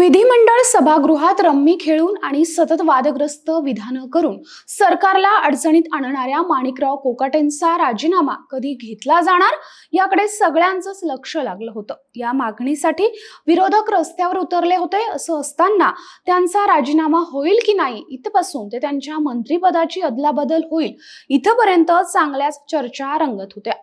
विधिमंडळ सभागृहात रम्मी खेळून आणि सतत वादग्रस्त विधानं करून सरकारला अडचणीत आणणाऱ्या माणिकराव कोकाटेंचा राजीनामा कधी घेतला जाणार? याकडे सगळ्यांचंच लक्ष लागलं होतं. या मागणीसाठी विरोधक रस्त्यावर उतरले होते असं असताना त्यांचा राजीनामा होईल की नाही इथपासून ते त्यांच्या मंत्रिपदाची अदलाबदल होईल इथपर्यंत चांगल्याच चर्चा रंगत होत्या.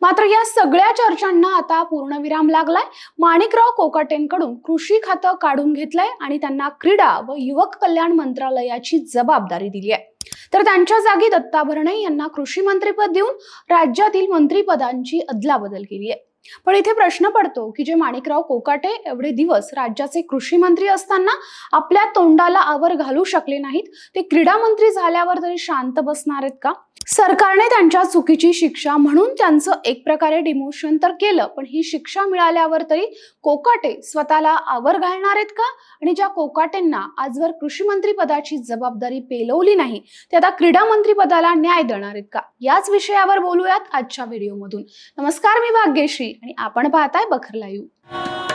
मात्र या सगळ्या चर्चांना आता पूर्णविराम लागलाय. माणिकराव कोकाटेंकडून कृषी खातं काढून घेतलंय आणि त्यांना क्रीडा व युवक कल्याण मंत्रालयाची जबाबदारी दिली आहे. तर त्यांच्या जागी दत्ता भरणे यांना कृषी मंत्रीपद देऊन राज्यातील मंत्रीपदांची अदलाबदल केली आहे. पण इथे प्रश्न पडतो की जे माणिकराव कोकाटे एवढे दिवस राज्याचे कृषी मंत्री असताना आपल्या तोंडाला आवर घालू शकले नाहीत ते क्रीडा मंत्री झाल्यावर तरी शांत बसणार आहेत का? सरकारने त्यांच्या चुकीची शिक्षा म्हणून त्यांचं एक प्रकारे डिमोशन तर केलं पण ही शिक्षा मिळाल्यावर तरी कोकाटे स्वतःला आवर घालणार आहेत का? आणि ज्या कोकाटेंना आजवर कृषी मंत्री पदाची जबाबदारी पेलवली नाही ते आता क्रीडा मंत्री पदाला न्याय देणार आहेत का? याच विषयावर बोलूयात आजच्या व्हिडिओमधून नमस्कार मी भाग्यश्री आणि आपण पाहताय बखर लाईव्ह.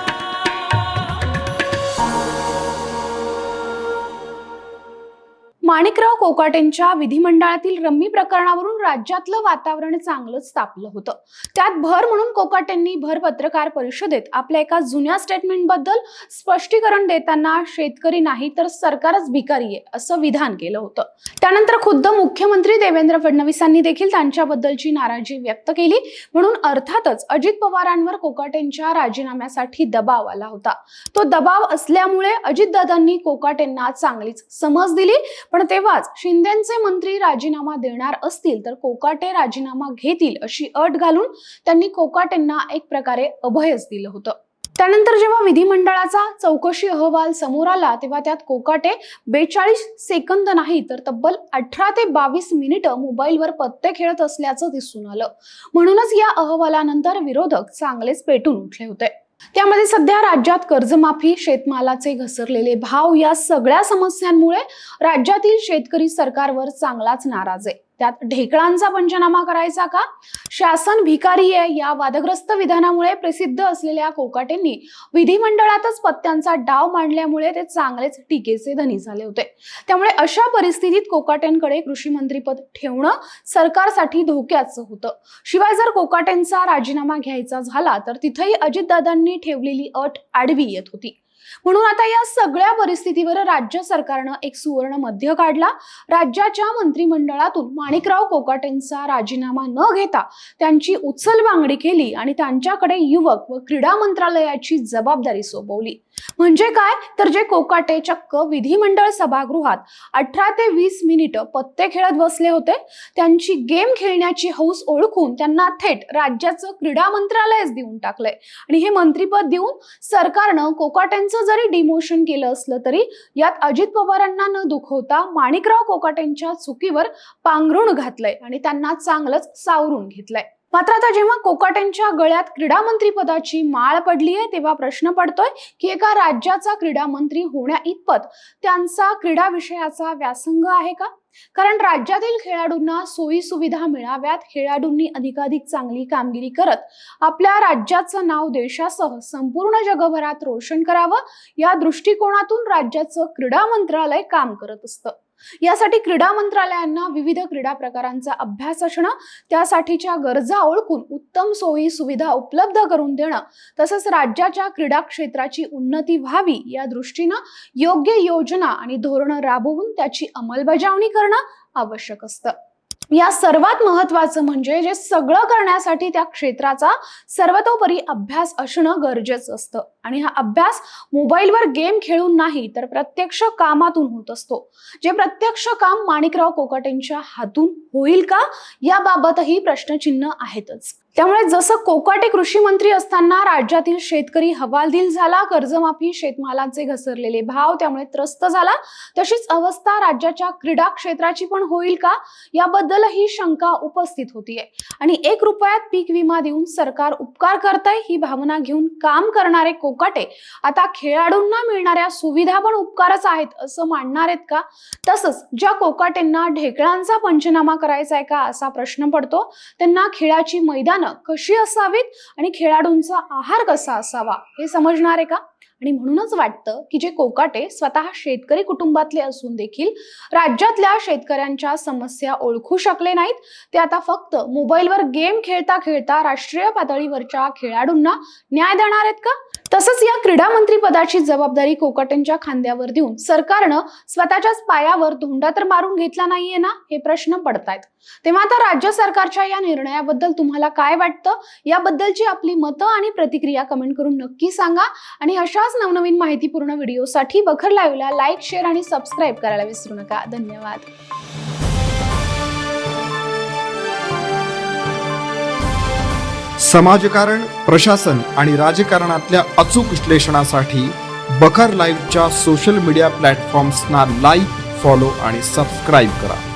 माणिकराव कोकाटेंच्या विधिमंडळातील रम्मी प्रकरणावरून राज्यातलं वातावरण चांगलंच तापलं होतं. त्यात भर म्हणून कोकाटेंनी भर पत्रकार परिषदेत आपल्या एका जुन्या स्टेटमेंटबद्दल स्पष्टीकरण देताना शेतकरी नाही तर सरकारच भिकारी आहे असं विधान केलं होतं. त्यानंतर खुद्द मुख्यमंत्री देवेंद्र फडणवीसांनी देखील त्यांच्याबद्दलची नाराजी व्यक्त केली. म्हणून अर्थातच अजित पवारांवर कोकाटेंच्या राजीनाम्यासाठी दबाव आला होता. तो दबाव असल्यामुळे अजितदादांनी कोकाटेंना चांगलीच समज दिली पण तेव्हाच शिंदेचे मंत्री राजीनामा देणार असतील तर कोकाटे राजीनामा घेतील अशी अट घालून त्यांनी कोकाटेंना एक प्रकारे अभयच दिलं होतं. त्यानंतर जेव्हा विधिमंडळाचा चौकशी अहवाल समोर आला तेव्हा त्यात कोकाटे बेचाळीस सेकंद नाही तर तब्बल अठरा ते बावीस मिनिटं मोबाईलवर पत्ते खेळत असल्याचं दिसून आलं. म्हणूनच या अहवालानंतर विरोधक चांगलेच पेटून उठले होते. त्यामध्ये सध्या राज्यात कर्जमाफी शेतमालाचे घसरलेले भाव या सगळ्या समस्यांमुळे राज्यातील शेतकरी सरकारवर चांगलाच नाराज आहे. त्यात ढेकळांचा पंचनामा करायचा का? शासन भिकारी आहे या वादग्रस्त विधानामुळे प्रसिद्ध असलेल्या कोकाटेंनी विधिमंडळातच पत्त्यांचा डाव मांडल्यामुळे ते चांगलेच टीकेचे धनी झाले होते. त्यामुळे अशा परिस्थितीत कोकाटेंकडे कृषी मंत्रीपद ठेवणं सरकारसाठी धोक्याचं होतं. शिवाय जर कोकाटेंचा राजीनामा घ्यायचा झाला तर तिथेही अजितदादांनी ठेवलेली अट आडवी येत होती. म्हणून आता या सगळ्या परिस्थितीवर राज्य सरकारनं एक सुवर्ण मध्य काढला. राज्याच्या मंत्रिमंडळातून माणिकराव कोकाटेंचा राजीनामा न घेता त्यांची उचल बांगडी केली आणि त्यांच्याकडे युवक व क्रीडा मंत्रालयाची जबाबदारी सोपवली. म्हणजे काय? तर जे कोकाटे चक्क विधिमंडळ सभागृहात अठरा ते वीस मिनिट पत्ते खेळत बसले होते त्यांची गेम खेळण्याची हौस ओळखून त्यांना थेट राज्याचं क्रीडा मंत्रालयच देऊन टाकलंय. आणि हे मंत्रीपद देऊन सरकारनं कोकाटेंचं जरी डिमोशन केलं असलं तरी यात अजित पवारांना न दुखवता माणिकराव कोकाटेंच्या चुकीवर पांघरुण घातलंय आणि त्यांना चांगलंच सावरून घेतलंय. मात्र आता जेव्हा कोकाटेंच्या गळ्यात क्रीडा मंत्री पदाची माळ पडली आहे तेव्हा प्रश्न पडतोय की एका राज्याचा क्रीडा मंत्री होण्या इतपत त्यांचा क्रीडा विषयाचा व्यासंग आहे का? कारण राज्यातील खेळाडूंना सोयी सुविधा मिळाव्यात खेळाडूंनी अधिकाधिक चांगली कामगिरी करत आपल्या राज्याचं नाव देशासह संपूर्ण जगभरात रोशन करावं या दृष्टिकोनातून राज्याचं क्रीडा मंत्रालय काम करत असतं. यासाठी क्रीडा मंत्रालयांना विविध क्रीडा प्रकारांचा अभ्यास असणं त्यासाठीच्या गरजा ओळखून उत्तम सोयी सुविधा उपलब्ध करून देणं तसंच राज्याच्या क्रीडा क्षेत्राची उन्नती व्हावी या दृष्टीनं योग्य योजना आणि धोरणं राबवून त्याची अंमलबजावणी करणं आवश्यक असतं. या सर्वात महत्वाचं म्हणजे जे सगळं करण्यासाठी त्या क्षेत्राचा सर्वतोपरी अभ्यास असणं गरजेचं असतं. आणि हा अभ्यास मोबाईलवर गेम खेळून नाही तर प्रत्यक्ष कामातून होत असतो. जे प्रत्यक्ष काम माणिकराव कोकाटेंच्या हातून होईल का? याबाबतही प्रश्नचिन्ह आहेतच. त्यामुळे जसं कोकाटे कृषी मंत्री असताना राज्यातील शेतकरी हवालदिल झाला कर्जमाफी शेतमालाचे घसरलेले भाव त्यामुळे त्रस्त झाला तशीच अवस्था राज्याच्या क्रीडा क्षेत्राची पण होईल का? याबद्दलही शंका उपस्थित होतीये. आणि एक रुपयात पीक विमा देऊन सरकार उपकार करतंय ही भावना घेऊन काम करणारे कोकाटे आता खेळाडूंना मिळणाऱ्या सुविधा पण उपकारच आहेत असं मानणार आहेत का? तसंच ज्या कोकाटेंना ढेकळांचा पंचनामा करायचा आहे का असा प्रश्न पडतो त्यांना खेळाची मैदानं कशी असावीत आणि खेळाडूंचा आहार कसा असावा हे समजणार आहे का? आणि म्हणूनच वाटतं की जे कोकाटे स्वतः शेतकरी कुटुंबातले असून देखील राज्यातल्या शेतकऱ्यांच्या समस्या ओळखू शकले नाहीत. ते आता फक्त मोबाईलवर गेम खेळता खेळता राष्ट्रीय पातळीवरच्या खेळाडूंना न्याय देणार आहेत का? तसंच या क्रीडा मंत्री पदाची जबाबदारी कोकाटेंच्या खांद्यावर देऊन सरकारनं स्वतःच्याच पायावर धोंडा तर मारून घेतला नाहीये ना? हे प्रश्न पडतायत. तेव्हा आता राज्य सरकारच्या या निर्णयाबद्दल तुम्हाला काय वाटतं? याबद्दलची आपली मतं आणि प्रतिक्रिया कमेंट करून नक्की सांगा. आणि अशा अशाच नवनवीन माहितीपूर्ण व्हिडिओसाठी बखर लाईव्हला लाईक शेअर आणि सबस्क्राईब करायला विसरू नका. धन्यवाद. समाजकारण प्रशासन आणि राजकारणातल्या अचूक विश्लेषणासाठी बखर लाईव्हच्या सोशल मीडिया प्लॅटफॉर्म्सना लाईक फॉलो आणि सबस्क्राईब करा.